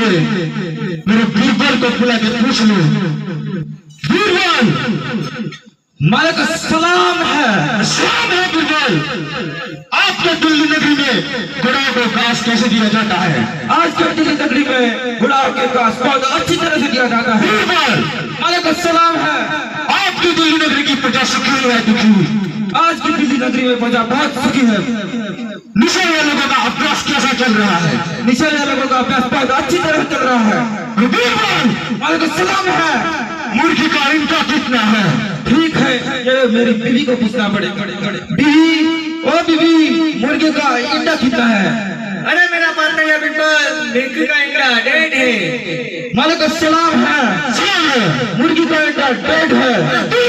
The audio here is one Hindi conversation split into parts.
लिए मेरे बीरबल को बुला के पूछ लो। बीरबल मालिक सलाम है। शाम है बीरबल। आपके दिल्ली नगरी में घोड़ों को घास कैसे दिया जाता है? आज के दिल्ली नगरी में गुलाब के घास बहुत अच्छी तरह से दिया जाता है। बीरबल मालिक सलाम है। आपकी दिल्ली नगरी की प्रजा सुखी है दुखी? आज की दिल्ली नगरी में प्रजा बहुत सुखी है। निशा लोगों का अभ्यास कैसा चल रहा है? निशाने लोगों का अभ्यास बहुत अच्छी तरह चल रहा है। सलाम है। मुर्गी का इनका कितना है? ठीक है ये मेरी बीवी को पूछना पड़ेगा बीवी? ओ बीवी मुर्गे का इंडा कितना है? अरे मेरा पार्टनर या बिल्कुल मुर्गी का इंडा डेड है। मालिक सलाम है। सलाम है। मुर्गी का इंडा डेड है।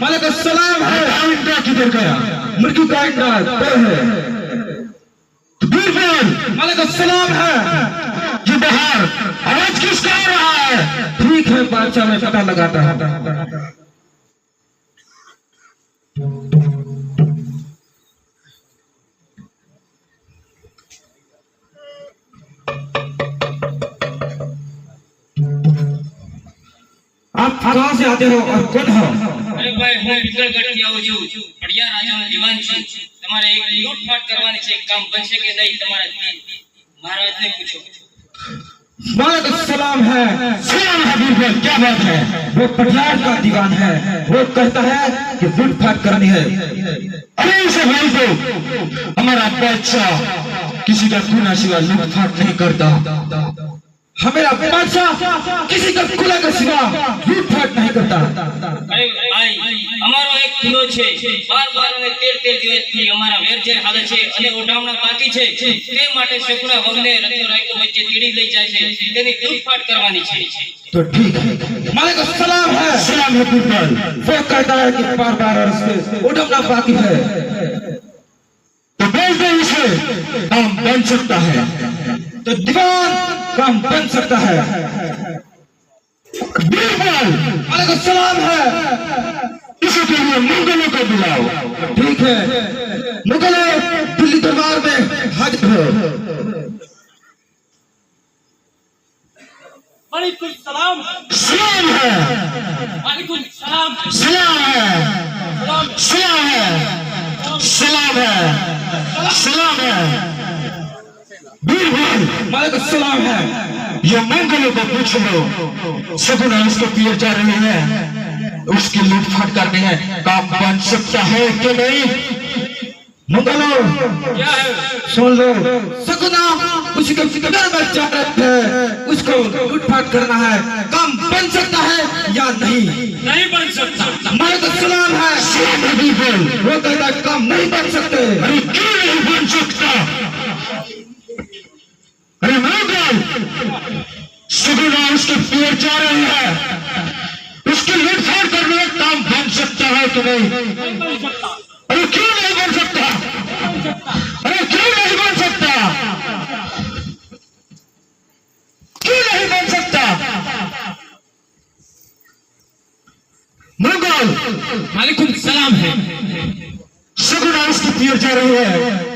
मालिक सलाम है। इनका किधर गया? मुर्गी का आइंदा तय है। बीरबल मालिक सलाम है। ये बाहर आवाज़ किसका आ रहा है? ठीक है बादशाह में पता लगाता है। आप कहाँ से आते हो और कौन हो અરે ભાઈ હું વિકલગઢથી આવું છું પડિયા રાજાનો દીવાન છું તમારે એક લૂંટફાટ કરવાની છે એક કામ બનશે કે નહીં તમારા મહારાજને પૂછો मालिक सलाम है सलाम है बीरबल क्या बात है वो पटियार का दीवान है वो कहता है कि लूटपाट करनी है अरे इसे भाई को हमारा बादशाह किसी का खूना सिवा लूटफाट नहीं करता हमेरा बादशाह किसी का खुला का सिवा लूटपाट नहीं करता અરે ભાઈ અમારો એક કિલ્લો છે બાર બાર અને તેર તેર દિવસથી અમારા વેરઝેર હાલે છે અને ઓઢામણા બાકી છે તે માટે શકુણા વગને રત્નો રાયકો વચ્ચે તીડી લઈ જાય છે તેની લૂંટફાટ કરવાની છે तो ठीक है मालिक सलाम है सलाम है बीरबल वो कहता है कि बार बार और उसके उठमना बाकी है तो बोल दे इसे काम बन सकता है तो दीवान काम बन सकता है। सलाम है। इसी के लिए मुगलों को बुलाओ। ठीक है मुगल दिल्ली दरबार में हज है। सलाम। सलाम है। सलाम। है। सलाम है। सलाम है। सलाम है। मालिक सलाम है। ये मंगलों को पूछ लो। सगुना उसके पिए जा रहे हैं। उसकी लूटफाट करनी है। काम बन सकता है कि नहीं? मुगलो सुन लो। सकुना उसके फ़िक्र में जा रहे थे उसको लूटपाट करना है। काम बन सकता है या नहीं? नहीं बन सकता। मालिक सलाम है। वो कहता है काम नहीं बन सकते क्यों नहीं बन सकता? अरे मंगल उसके पिए जा रहे हैं। उसकी लूटफाट करनी है काम बन सकता है कि नहीं? अरे क्यों नहीं बन सकता? अरे क्यों नहीं बन सकता? क्यों नहीं बन सकता? मंगल वालेकुम सलाम है। सगुना उसकी पिए जा रही है।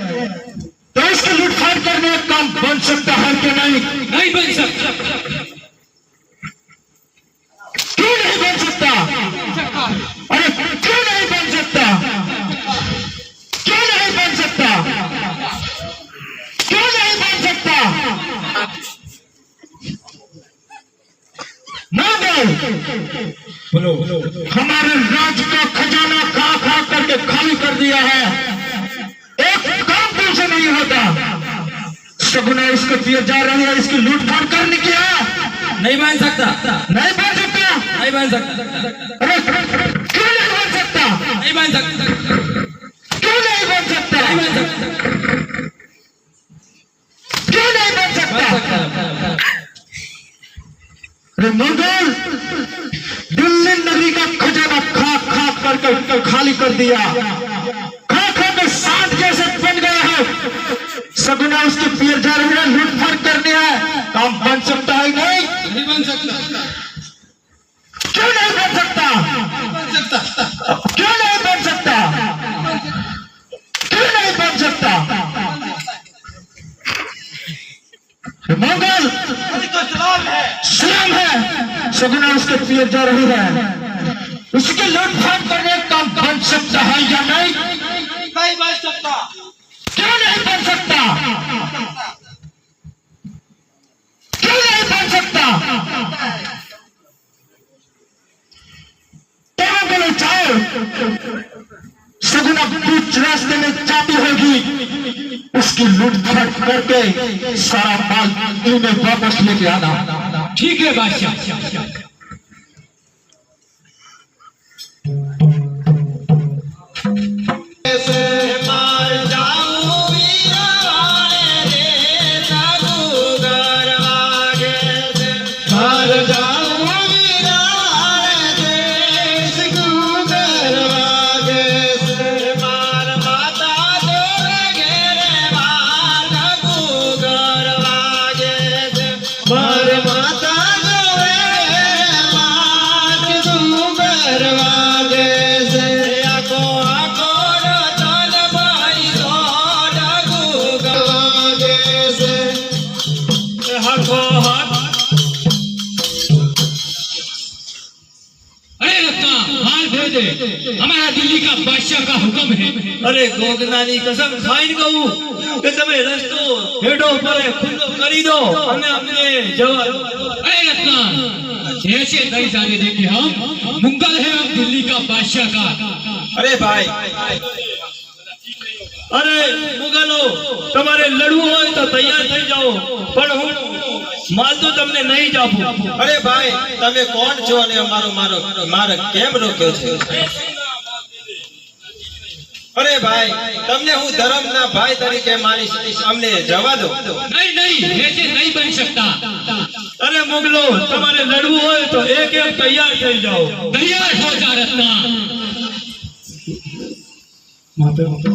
तो इसकी लूटफाट करने का काम बन सकता है कि नहीं? नहीं बन सकता। क्यों नहीं बन सकता? अरे क्यों नहीं बन सकता? क्यों नहीं बन सकता? क्यों नहीं बन सकता? मंगल बोलो। हमारे राज्य का खजाना खा खा करके खाली कर दिया है। एक से नहीं होता। सगुना इसके पिए जा रही है इसकी लूटफाट करने की है नहीं बन सकता। नहीं बन सकता। नहीं बन सकता। अरे क्यों नहीं बन सकता? नहीं बन सकता। क्यों नहीं बन सकता? नहीं बन सकता। क्यों नहीं बन सकता? अरे मुगल दिल्ली नगरी का खजाना खा खा करके खाली कर दिया। के सांप जैसे बन गए हैं? सगुना उसके पिए जा रहे हैं लूटफाट करने है काम बन सकता है नहीं? नहीं बन सकता। क्यों नहीं बन सकता? बन सकता। क्यों नहीं बन सकता? क्यों नहीं बन सकता? मंगल सलाम है। सलाम है। सगुना उसके पिए जा रही है। उसके लूटफाट करने का बन सकता है या नहीं? नहीं बच सकता। क्यों नहीं बन सकता? क्यों नहीं बन सकता? तो बोले चाहो। सगुना बीच रास्ते में जाती होगी। उसकी लूटफाट करके सारा माल इन्हें वापस लेके आना। ठीक है बादशाह। हमारा दिल्ली का बादशाह का हुक्म है અરે ગોગનાની કસમ ખાઈને કહું કે તમે રસ્તો હેડો પડે ખુલ્લો કરી દો અને અમને જવા દો अरे रत्ना ऐसे नहीं जाने देंगे हम मुंगल है हम दिल्ली का बादशाह का अरे भाई અરે મુગલો તમારે લડવું હોય તો તૈયાર થઈ જાઓ. પણ હું માલ તો તમને નહીં જ આપું. અરે ભાઈ તમે કોણ છો અને અમારો મારો માર્ગ કેમ રોક્યો છે? અરે ભાઈ તમને હું ધર્મ ના ભાઈ તરીકે માની અમને જવા દો. નહીં નહીં એથી નહીં બની શકતા. અરે મુગલો તમારે લડવું હોય તો એક એક તૈયાર થઈ જાઓ. તૈયાર હો ભારતના માપે માપે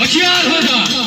होशियार हो जा बोलो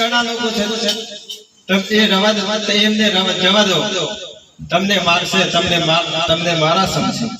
ઘણા લોકો છે. એ રવા એમને રવા જવા દો. તમને મારશે, તમને માર, તમને મારા સમજે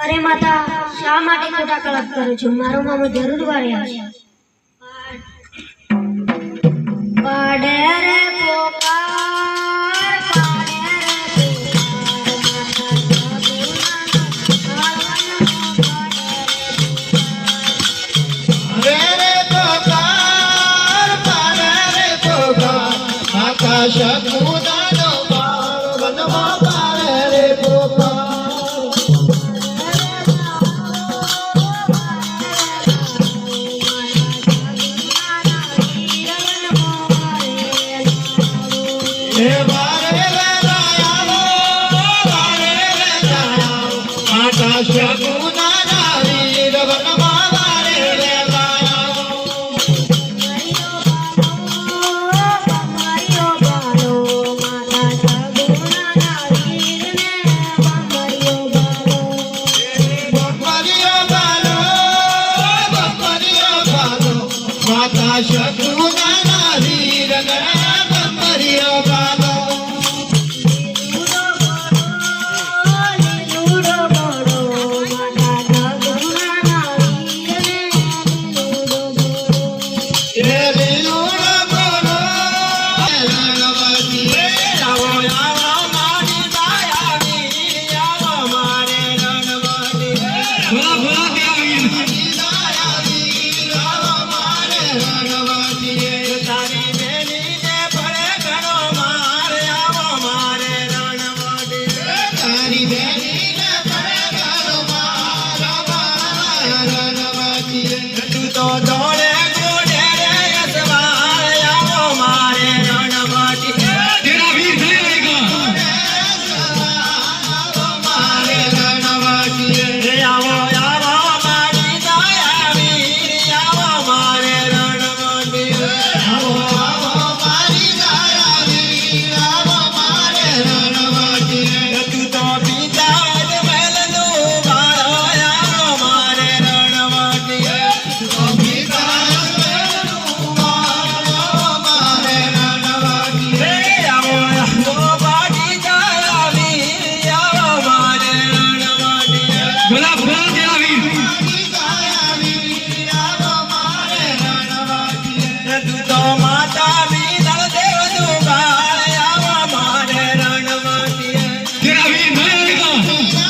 અરે માતા, શા માટે ખોટા કલાક કરો છો? મારો મામો જરૂર વારે આવશે. પાડ પાડ Ever आएगा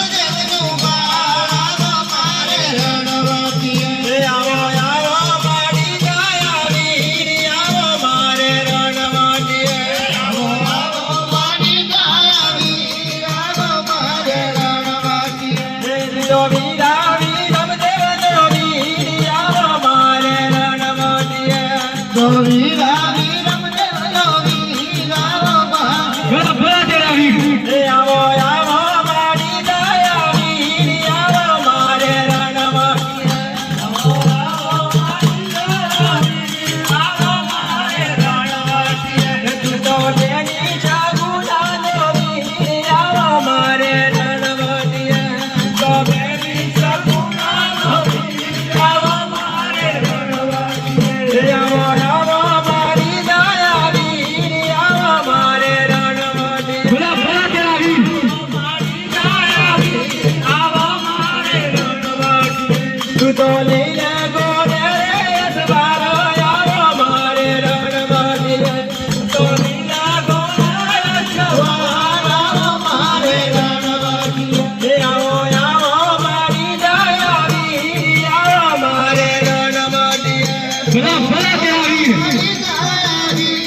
आगे आ रही है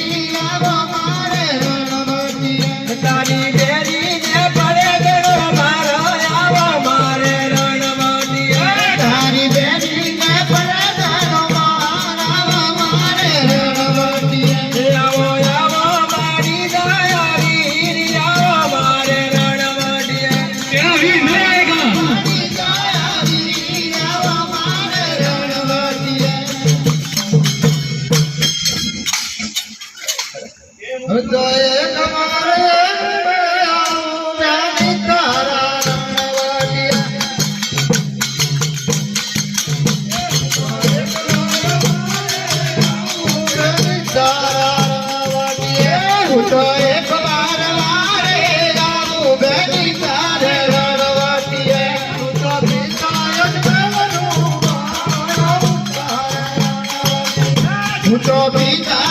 તો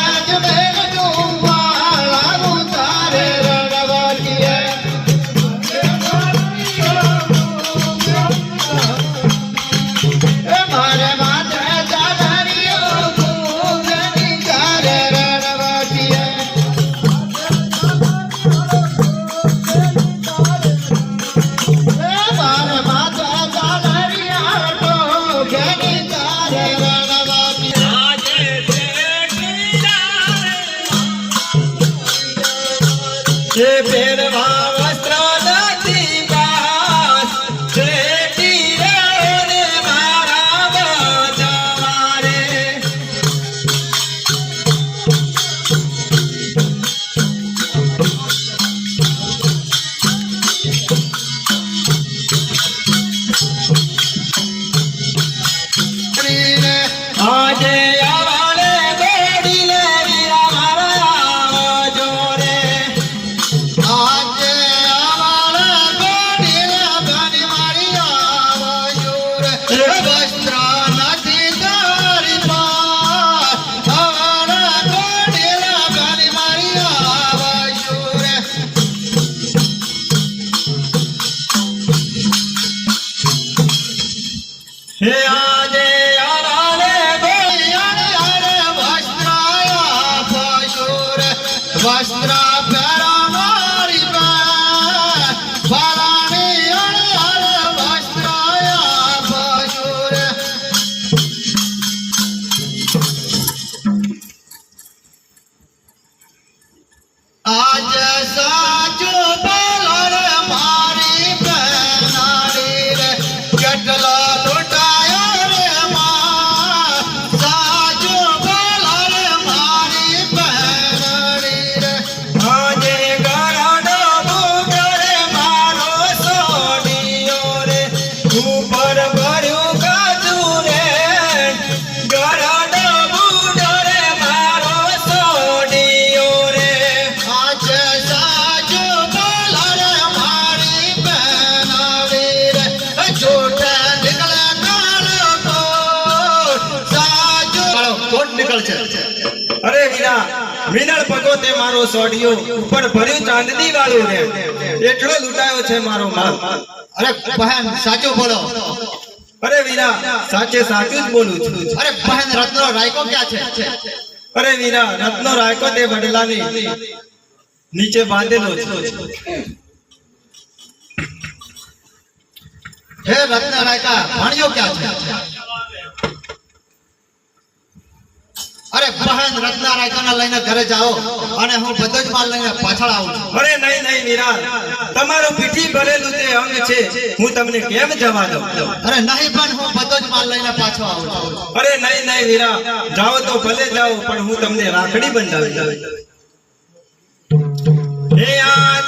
કોટ છે. અરે વિના મીનળ પગો મારો સોડિયો ઉપર ભર્યું ચાંદની વાળું રે. એટલો લૂંટાયો છે મારો માલ. અરે બહેન, સાચું બોલો. અરે વિના સાચે સાચું જ બોલું છું. અરે બહેન, રત્નો રાયકો ક્યાં છે? અરે વિના રત્નો રાયકો તે વડલાની નીચે બાંધેલો છે. હે રત્ન રાયકા ભાણિયો ક્યાં છે? અરે બહેન રત્ના રાયકાને લઈને ઘરે જાઓ અને હું બધો જ માલ લઈને પાછળ આવું અરે નહીં નહીં વીરા તમારું પીઠી ભરેલું તે અંગ છે. હું તમને કેમ જવા દઉં? અરે નહીં પણ હું બધો જ માલ લઈને પાછો આવું અરે નહીં નહીં મીરા જાઓ તો ભલે જાઓ પણ હું તમને રાખડી બંધાવી દઉં. હે આ